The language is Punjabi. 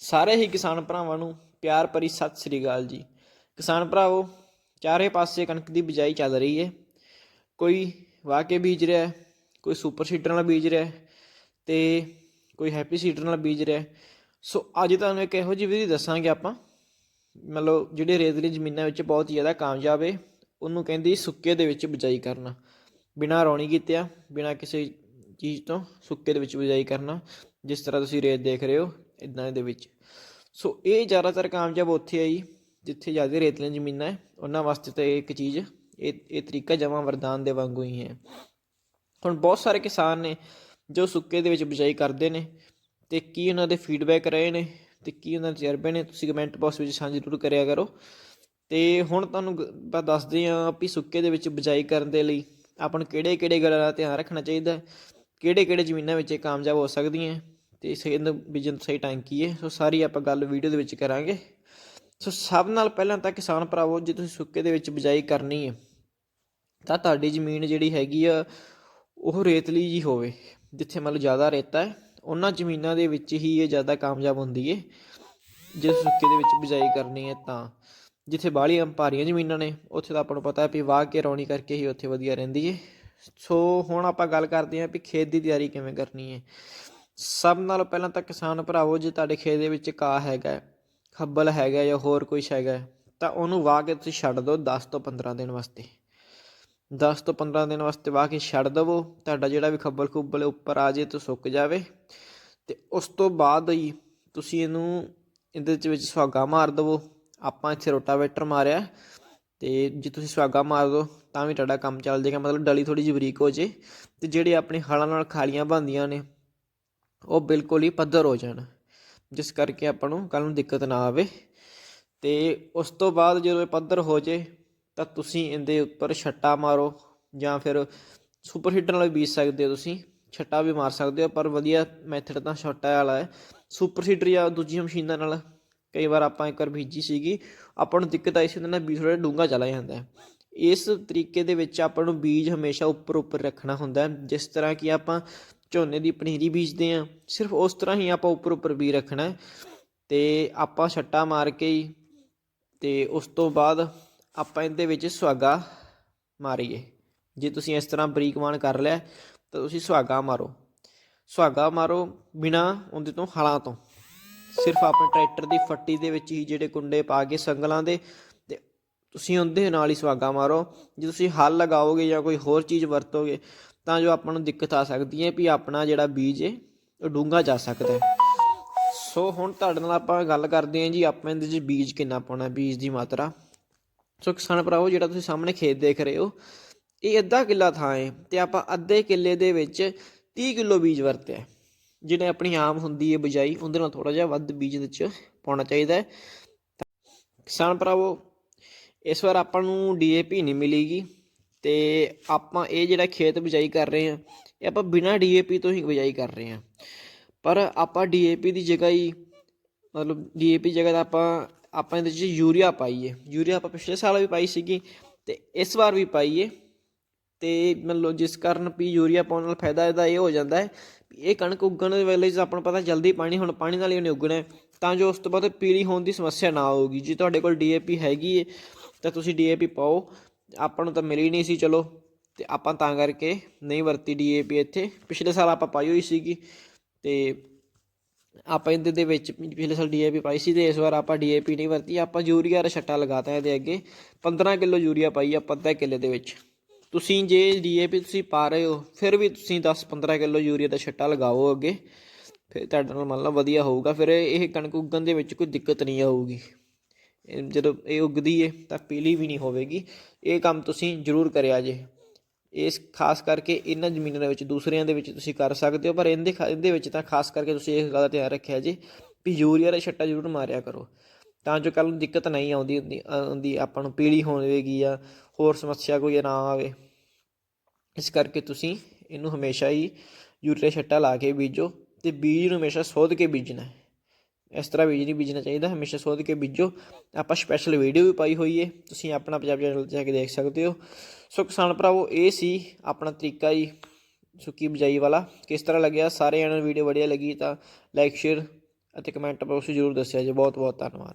ਸਾਰੇ ਹੀ ਕਿਸਾਨ ਭਰਾਵਾਂ ਨੂੰ ਪਿਆਰ ਭਰੀ ਸਤਿ ਸ੍ਰੀ ਅਕਾਲ ਜੀ। ਕਿਸਾਨ ਭਰਾਵੋ, ਚਾਰੇ ਪਾਸੇ ਕਣਕ ਦੀ ਬਿਜਾਈ ਚੱਲ ਰਹੀ ਹੈ ਕੋਈ ਵਾਹ ਕੇ ਬੀਜ ਰਿਹਾ ਕੋਈ ਸੁਪਰ ਸੀਡਰ ਨਾਲ ਬੀਜ ਰਿਹਾ ਹੈ ਤੇ ਕੋਈ ਹੈਪੀ ਸੀਡਰ ਨਾਲ ਬੀਜ ਰਿਹਾ ਸੋ ਅੱਜ ਤੁਹਾਨੂੰ ਇੱਕ ਇਹੋ ਜਿਹੀ ਵਿਧੀ ਦੱਸਾਂਗੇ ਆਪਾਂ, ਮਤਲਬ ਜਿਹੜੇ ਰੇਤਲੀ ਜ਼ਮੀਨਾਂ ਵਿੱਚ ਬਹੁਤ ਜ਼ਿਆਦਾ ਕਾਮਯਾਬ ਹੈ ਉਹਨੂੰ ਕਹਿੰਦੀ ਸੁੱਕੇ ਦੇ ਵਿੱਚ ਬਿਜਾਈ ਕਰਨਾ। ਬਿਨਾਂ ਰੌਣੀ ਕੀਤਿਆ, ਬਿਨਾਂ ਕਿਸੇ ਚੀਜ਼ ਤੋਂ ਸੁੱਕੇ ਦੇ ਵਿੱਚ ਬਿਜਾਈ ਕਰਨਾ, ਜਿਸ ਤਰ੍ਹਾਂ ਤੁਸੀਂ ਰੇਤ ਦੇਖ ਰਹੇ ਹੋ। ਇਦਾਂ ਦੇ ਵਿੱਚ। ਸੋ ਇਹ ਜ਼ਿਆਦਾਤਰ ਕਾਮਯਾਬ ਉੱਥੇ ਆਈ, ਜਿੱਥੇ ਜ਼ਿਆਦਾ ਰੇਤਲੀਆਂ ਜ਼ਮੀਨਾਂ ਹੈ, ਉਹਨਾਂ ਵਾਸਤੇ ਤਾਂ ਇਹ ਇੱਕ ਚੀਜ਼, ਇਹ ਇਹ ਤਰੀਕਾ ਜਮਾਂ ਵਰਦਾਨ ਦੇ ਵਾਂਗੂ ਹੀ ਹੈ। ਹੁਣ ਬਹੁਤ ਸਾਰੇ ਕਿਸਾਨ ਨੇ ਜੋ ਸੁੱਕੇ ਦੇ ਵਿੱਚ ਬਿਜਾਈ ਕਰਦੇ ਨੇ, ਤੇ ਕੀ ਉਹਨਾਂ ਦੇ ਫੀਡਬੈਕ ਰਹੇ ਨੇ, ਤੇ ਕੀ ਉਹਨਾਂ ਦੇ ਤਜਰਬੇ ਨੇ, ਤੁਸੀਂ ਕਮੈਂਟ ਬਾਕਸ ਵਿੱਚ ਸਾਂਝੀ ਜ਼ਰੂਰ ਕਰਿਆ ਕਰੋ। ਤੇ ਹੁਣ ਤੁਹਾਨੂੰ ਗ- ਦੱਸਦੇ ਹਾਂ ਵੀ ਸੁੱਕੇ ਦੇ ਵਿੱਚ ਬਿਜਾਈ ਕਰਨ ਦੇ ਲਈ ਆਪਾਂ ਨੂੰ ਕਿਹੜੇ ਕਿਹੜੇ ਗੱਲਾਂ ਦਾ ਧਿਆਨ ਰੱਖਣਾ ਚਾਹੀਦਾ ਹੈ ਕਿਹੜੇ ਕਿਹੜੇ ਜ਼ਮੀਨਾਂ ਵਿੱਚ ਇਹ ਕਾਮਯਾਬ ਹੋ ਸਕਦੀਆਂ ਤੇ ਸਹੀ ਬੀਜਣ ਸਹੀ ਟਾਈਮ ਕੀ ਹੈ, ਸੋ ਸਾਰੀ ਆਪਾਂ ਗੱਲ ਵੀਡੀਓ ਦੇ ਵਿੱਚ ਕਰਾਂਗੇ। ਸੋ ਸਭ ਨਾਲ ਪਹਿਲਾਂ ਤਾਂ ਕਿਸਾਨ ਭਰਾਵੋ, ਜੇ ਤੁਸੀਂ ਸੁੱਕੇ ਦੇ ਵਿੱਚ ਬਿਜਾਈ ਕਰਨੀ ਹੈ, ਤਾਂ ਤੁਹਾਡੀ ਜ਼ਮੀਨ ਜਿਹੜੀ ਹੈਗੀ ਆ, ਉਹ ਰੇਤਲੀ ਜੀ ਹੋਵੇ, ਜਿੱਥੇ ਮਤਲਬ ਜ਼ਿਆਦਾ ਰੇਤਾ ਹੈ, ਉਹਨਾਂ ਜ਼ਮੀਨਾਂ ਦੇ ਵਿੱਚ ਹੀ ਇਹ ਜ਼ਿਆਦਾ ਕਾਮਯਾਬ ਹੁੰਦੀ ਹੈ। ਜੇ ਸੁੱਕੇ ਦੇ ਵਿੱਚ ਬਿਜਾਈ ਕਰਨੀ ਹੈ ਤਾਂ, ਜਿੱਥੇ ਬਾਹਲੀਆਂ ਭਾਰੀਆਂ ਜ਼ਮੀਨਾਂ ਨੇ, ਉੱਥੇ ਤਾਂ ਆਪਾਂ ਨੂੰ ਪਤਾ ਹੈ ਵੀ ਵਾਹ ਕੇ ਰੌਣੀ ਕਰਕੇ ਹੀ ਉੱਥੇ ਵਧੀਆ ਰਹਿੰਦੀ ਹੈ। ਸੋ ਹੁਣ ਆਪਾਂ ਗੱਲ ਕਰਦੇ ਹਾਂ ਵੀ ਖੇਤ ਦੀ ਤਿਆਰੀ ਕਿਵੇਂ ਕਰਨੀ ਹੈ। ਸਭ ਨਾਲੋਂ ਪਹਿਲਾਂ ਤਾਂ ਕਿਸਾਨ ਭਰਾਵੋ, ਜੇ ਤੁਹਾਡੇ ਖੇਤ ਦੇ ਵਿੱਚ ਘਾਹ ਹੈਗਾ ਖੱਬਲ ਹੈਗਾ ਜਾਂ ਹੋਰ ਕੁਝ ਹੈਗਾ ਤਾਂ ਉਹਨੂੰ ਵਾਹ ਕੇ ਤੁਸੀਂ ਛੱਡ ਦਿਓ 10 ਤੋਂ 15 ਦਿਨ ਵਾਸਤੇ। 10 ਤੋਂ 15 ਦਿਨ ਵਾਸਤੇ ਵਾਹ ਕੇ ਛੱਡ ਦਵੋ, ਤੁਹਾਡਾ ਜਿਹੜਾ ਵੀ ਖੱਬਲ ਖੁੱਬਲ ਉੱਪਰ ਆ ਜੇ ਤਾਂ ਸੁੱਕ ਜਾਵੇ। ਤੇ ਉਸ ਤੋਂ ਬਾਅਦ ਹੀ ਤੁਸੀਂ ਇਹਨੂੰ ਇਹਦੇ ਚ ਵਿੱਚ ਸੁਹਾਗਾ ਮਾਰ ਦਵੋ। ਆਪਾਂ ਇੱਥੇ ਰੋਟਾਵੇਟਰ ਮਾਰਿਆ, ਤੇ ਜੇ ਤੁਸੀਂ ਸੁਹਾਗਾ ਮਾਰ ਦੋ ਤਾਂ ਵੀ ਤੁਹਾਡਾ ਕੰਮ ਚੱਲ ਜਾਏਗਾ ਮਤਲਬ ਡਲੀ ਥੋੜੀ ਜਿਹੀ ਬਰੀਕ ਹੋ ਜੇ। ਤੇ ਜਿਹੜੇ ਆਪਣੇ ਹਲਾਂ ਨਾਲ ਖਾਲੀਆਂ ਬਣਦੀਆਂ ਨੇ ਉਹ ਬਿਲਕੁਲ ਹੀ ਪੱਧਰ ਹੋ ਜਾਣ। ਜਿਸ ਕਰਕੇ ਆਪਾਂ ਨੂੰ ਕੱਲ੍ਹ ਨੂੰ ਦਿੱਕਤ ਨਾ ਆਵੇ। ਅਤੇ ਉਸ ਤੋਂ ਬਾਅਦ ਜਦੋਂ ਇਹ ਪੱਧਰ ਹੋ ਜੇ, ਤਾਂ ਤੁਸੀਂ ਇਹਦੇ ਉੱਪਰ ਛੱਟਾ ਮਾਰੋ। ਜਾਂ ਫਿਰ ਸੁਪਰ ਹੀਟਰ ਨਾਲ ਵੀ ਬੀਜ ਸਕਦੇ ਹੋ ਤੁਸੀਂ। ਛੱਟਾ ਵੀ ਮਾਰ ਸਕਦੇ ਹੋ, ਪਰ ਵਧੀਆ ਮੈਥਡ ਤਾਂ ਛੱਟਾ ਵਾਲਾ ਹੈ। ਸੁਪਰ ਸੀਡਰ ਜਾਂ ਦੂਜੀਆਂ ਮਸ਼ੀਨਾਂ ਨਾਲ ਕਈ ਵਾਰ ਆਪਾਂ ਇੱਕ ਵਾਰ ਬੀਜੀ ਸੀਗੀ, ਆਪਾਂ ਨੂੰ ਦਿੱਕਤ ਆਈ ਸੀ ਉਹਦੇ ਨਾਲ ਬੀਜ ਥੋੜਾ ਡੂੰਘਾ ਚਲਾ ਜਾਂਦਾ ਹੈ। ਇਸ ਤਰੀਕੇ ਦੇ ਵਿੱਚ ਆਪਾਂ ਨੂੰ ਬੀਜ ਹਮੇਸ਼ਾ ਉੱਪਰ ਉੱਪਰ ਰੱਖਣਾ ਹੁੰਦਾ ਹੈ। ਜਿਸ ਤਰ੍ਹਾਂ ਕਿ ਆਪਾਂ ਝੋਨੇ ਦੀ ਪਨੀਰੀ ਬੀਜਦੇ ਹਾਂ। ਸਿਰਫ ਉਸ ਤਰ੍ਹਾਂ ਹੀ ਆਪਾਂ ਉੱਪਰ ਉੱਪਰ ਬੀਜ ਰੱਖਣਾ ਹੈ। ਤੇ ਆਪਾਂ ਛੱਟਾ ਮਾਰ ਕੇ ਹੀ ਤੇ ਉਸ ਤੋਂ ਬਾਅਦ ਆਪਾਂ ਇਹਦੇ ਵਿੱਚ ਸੁਹਾਗਾ ਮਾਰੀਏ। ਜੇ ਤੁਸੀਂ ਇਸ ਤਰ੍ਹਾਂ ਬਰੀਕਮਾਨ ਕਰ ਲਿਆ, ਤਾਂ ਤੁਸੀਂ ਸੁਹਾਗਾ ਮਾਰੋ। ਸੁਹਾਗਾ ਮਾਰੋ ਬਿਨਾ ਉਹਦੇ ਤੋਂ, ਹਲਾਂ ਤੋਂ। ਸਿਰਫ ਆਪਣੇ ਟਰੈਕਟਰ ਦੀ ਫੱਟੀ ਦੇ ਵਿੱਚ ਹੀ ਜਿਹੜੇ ਕੁੰਡੇ ਪਾ ਕੇ ਸੰਗਲਾਂ ਦੇ, ਤੇ ਤੁਸੀਂ ਉਹਦੇ ਨਾਲ ਹੀ ਸੁਹਾਗਾ ਮਾਰੋ। ਜੇ ਤੁਸੀਂ ਹਲ ਲਗਾਓਗੇ ਜਾਂ ਕੋਈ ਹੋਰ ਚੀਜ਼ ਵਰਤੋਗੇ ਤਾਂ ਜੋ ਆਪਾਂ ਨੂੰ ਦਿੱਕਤ ਆ ਸਕਦੀ ਹੈ ਵੀ ਆਪਣਾ ਜਿਹੜਾ ਬੀਜ ਹੈ, ਉਹ ਡੂੰਘਾ ਜਾ ਸਕਦਾ ਹੈ। ਸੋ ਹੁਣ ਤੁਹਾਡੇ ਨਾਲ ਆਪਾਂ ਗੱਲ ਕਰਦੇ ਹਾਂ ਜੀ, ਆਪਾਂ ਇਹਦੇ 'ਚ ਬੀਜ ਕਿੰਨਾ ਪਾਉਣਾ, ਬੀਜ ਦੀ ਮਾਤਰਾ। ਸੋ ਕਿਸਾਨ ਭਰਾਵੋ, ਜਿਹੜਾ ਤੁਸੀਂ ਸਾਹਮਣੇ ਖੇਤ ਦੇਖ ਰਹੇ ਹੋ, ਇਹ ਅੱਧਾ ਕਿੱਲਾ ਥਾਂ ਹੈ ਤੇ ਆਪਾਂ ਅੱਧੇ ਕਿੱਲੇ ਦੇ ਵਿੱਚ 30 ਕਿਲੋ ਬੀਜ ਵਰਤਿਆ ਹੈ। ਜਿਹੜੇ ਆਪਣੀ ਆਮ ਹੁੰਦੀ ਹੈ ਬਿਜਾਈ, ਉਹਦੇ ਨਾਲ ਥੋੜਾ ਜਿਹਾ ਵੱਧ ਬੀਜ ਦੇ ਵਿੱਚ ਪਾਉਣਾ ਚਾਹੀਦਾ ਹੈ। ਕਿਸਾਨ ਭਰਾਵੋ, ਇਸ ਵਾਰ ਆਪਾਂ ਨੂੰ ਡੀਏਪੀ ਨਹੀਂ ਮਿਲੇਗੀ। ਤੇ ਆਪਾਂ ਇਹ ਜਿਹੜਾ ਖੇਤ ਬਿਜਾਈ ਕਰ ਰਹੇ ਹਾਂ, ਇਹ ਆਪਾਂ ਬਿਨਾਂ ਡੀਏਪੀ ਤੋਂ ਹੀ ਬਿਜਾਈ ਕਰ ਰਹੇ ਹਾਂ। ਪਰ ਆਪਾਂ ਡੀਏਪੀ ਦੀ ਜਗ੍ਹਾ ਹੀ, ਮਤਲਬ ਡੀਏਪੀ ਜਗ੍ਹਾ ਦਾ ਆਪਾਂ ਆਪਾਂ ਇਹਦੇ ਵਿੱਚ ਯੂਰੀਆ ਪਾਈਏ। ਯੂਰੀਆ ਆਪਾਂ ਪਿਛਲੇ ਸਾਲ ਵੀ ਪਾਈ ਸੀਗੀ ਤੇ ਇਸ ਵਾਰ ਵੀ ਪਾਈਏ। ਤੇ ਮਤਲਬ ਜਿਸ ਕਾਰਨ ਵੀ ਯੂਰੀਆ ਪਾਉਣ ਨਾਲ ਫਾਇਦਾ ਇਹਦਾ ਇਹ ਹੋ ਜਾਂਦਾ ਹੈ ਵੀ ਇਹ ਕਣਕ ਉੱਗਣ ਦੇ ਵੇਲੇ ਜੇ ਆਪਾਂ ਨੂੰ ਪਤਾ ਜਲਦੀ ਪਾਣੀ, ਹੁਣ ਪਾਣੀ ਨਾਲ ਹੀ ਉਹਨੇ ਉੱਗਣਾ ਤਾਂ ਜੋ ਉਸ ਤੋਂ ਬਾਅਦ ਪੀਲੀ ਹੋਣ ਦੀ ਸਮੱਸਿਆ ਨਾ ਆਊਗੀ। ਜੇ ਤੁਹਾਡੇ ਕੋਲ ਡੀਏਪੀ ਹੈਗੀ ਹੈ ਤਾਂ ਤੁਸੀਂ ਡੀਏਪੀ ਪਾਓ। ਆਪਾਂ ਨੂੰ ਤਾਂ ਮਿਲੀ ਨਹੀਂ ਸੀ, ਚਲੋ। ਤੇ ਆਪਾਂ ਤਾਂ ਕਰਕੇ ਨਹੀਂ ਵਰਤੀ ਡੀਏਪੀ ਇੱਥੇ। ਪਿਛਲੇ ਸਾਲ ਆਪਾਂ ਪਾਈ ਹੋਈ ਸੀਗੀ ਤੇ ਆਪਾਂ ਇਹਦੇ ਦੇ ਵਿੱਚ ਪਿਛਲੇ ਸਾਲ ਡੀਏਪੀ ਪਾਈ ਸੀ ਤੇ ਇਸ ਵਾਰ ਆਪਾਂ ਡੀਏਪੀ ਨਹੀਂ ਵਰਤੀ। ਆਪਾਂ ਯੂਰੀਆ ਦਾ ਛੱਟਾ ਲਗਾਤਾ ਇਹਦੇ ਅੱਗੇ। 15 ਕਿਲੋ ਯੂਰੀਆ ਪਾਈ ਆ ਅੱਧਾ ਕਿੱਲੇ ਦੇ ਵਿੱਚ। ਤੁਸੀਂ ਜੇ ਡੀਏਪੀ ਤੁਸੀਂ ਪਾ ਰਹੇ ਹੋ, ਫਿਰ ਵੀ ਤੁਸੀਂ 10-15 ਕਿਲੋ ਯੂਰੀਆ ਦਾ ਛੱਟਾ ਲਗਾਓ ਅੱਗੇ। ਫਿਰ ਤੁਹਾਡੇ ਨਾਲ ਮੰਨ ਲਓ ਵਧੀਆ ਹੋਊਗਾ। ਫਿਰ ਇਹ ਕਣਕ ਉੱਗਣ ਦੇ ਵਿੱਚ ਕੋਈ ਦਿੱਕਤ ਨਹੀਂ ਆਊਗੀ। ਜਦੋਂ ਇਹ ਉੱਗਦੀ ਏ, ਤਾਂ ਪੀਲੀ ਵੀ ਨਹੀਂ ਹੋਵੇਗੀ। ਇਹ ਕੰਮ ਤੁਸੀਂ ਜ਼ਰੂਰ ਕਰਿਆ ਜੇ। ਇਸ ਖਾਸ ਕਰਕੇ ਇਹਨਾਂ ਜ਼ਮੀਨਾਂ ਦੇ ਵਿੱਚ, ਦੂਸਰਿਆਂ ਦੇ ਵਿੱਚ ਤੁਸੀਂ ਕਰ ਸਕਦੇ ਹੋ, ਪਰ ਇਹਦੇ ਖਾ- ਇਹਦੇ ਵਿੱਚ ਤਾਂ ਖਾਸ ਕਰਕੇ ਤੁਸੀਂ ਇਸ ਗੱਲ ਦਾ ਧਿਆਨ ਰੱਖਿਆ ਜੇ ਵੀ ਯੂਰੀਆ ਦਾ ਛੱਟਾ ਜ਼ਰੂਰ ਮਾਰਿਆ ਕਰੋ। ਤਾਂ ਜੋ ਕੱਲ ਨੂੰ ਦਿੱਕਤ ਨਹੀਂ ਆਉਂਦੀ, ਹੁੰਦੀ ਆਉਂਦੀ ਆਪਾਂ ਨੂੰ ਪੀਲੀ ਹੋਵੇਗੀ ਜਾਂ ਹੋਰ ਸਮੱਸਿਆ ਕੋਈ ਨਾ ਆਵੇ। ਇਸ ਕਰਕੇ ਤੁਸੀਂ ਇਹਨੂੰ ਹਮੇਸ਼ਾ ਹੀ ਯੂਰੀਆ ਛੱਟਾ ਲਾ ਕੇ ਬੀਜੋ ਤੇ ਬੀਜ ਨੂੰ ਹਮੇਸ਼ਾ ਸੋਧ ਕੇ ਬੀਜਣਾ। ਹੈ ਇਸ ਤਰ੍ਹਾਂ ਬੀਜ ਨਹੀਂ ਬੀਜਣਾ ਚਾਹੀਦਾ, ਹਮੇਸ਼ਾ ਸੋਧ ਕੇ ਬੀਜੋ। ਆਪਾਂ ਸਪੈਸ਼ਲ ਵੀਡੀਓ ਵੀ ਪਾਈ ਹੋਈ ਹੈ ਤੁਸੀਂ ਆਪਣਾ ਪੰਜਾਬ ਚੈਨਲ ਤੇ ਜਾ ਕੇ ਦੇਖ ਸਕਦੇ ਹੋ। ਸੋ ਕਿਸਾਨ ਭਰਾਵੋ, ਇਹ ਸੀ ਆਪਣਾ ਤਰੀਕਾ ਜੀ, ਸੁੱਕੀ ਬਿਜਾਈ ਵਾਲਾ। ਕਿਸ ਤਰ੍ਹਾਂ ਲੱਗਿਆ? ਸਾਰਿਆਂ ਨੂੰ ਵੀਡੀਓ ਵਧੀਆ ਲੱਗੀ ਤਾਂ ਲਾਈਕ ਸ਼ੇਅਰ ਅਤੇ ਕਮੈਂਟ ਬਾਕਸ ਜ਼ਰੂਰ ਦੱਸਿਆ ਜੀ। ਬਹੁਤ ਬਹੁਤ ਧੰਨਵਾਦ।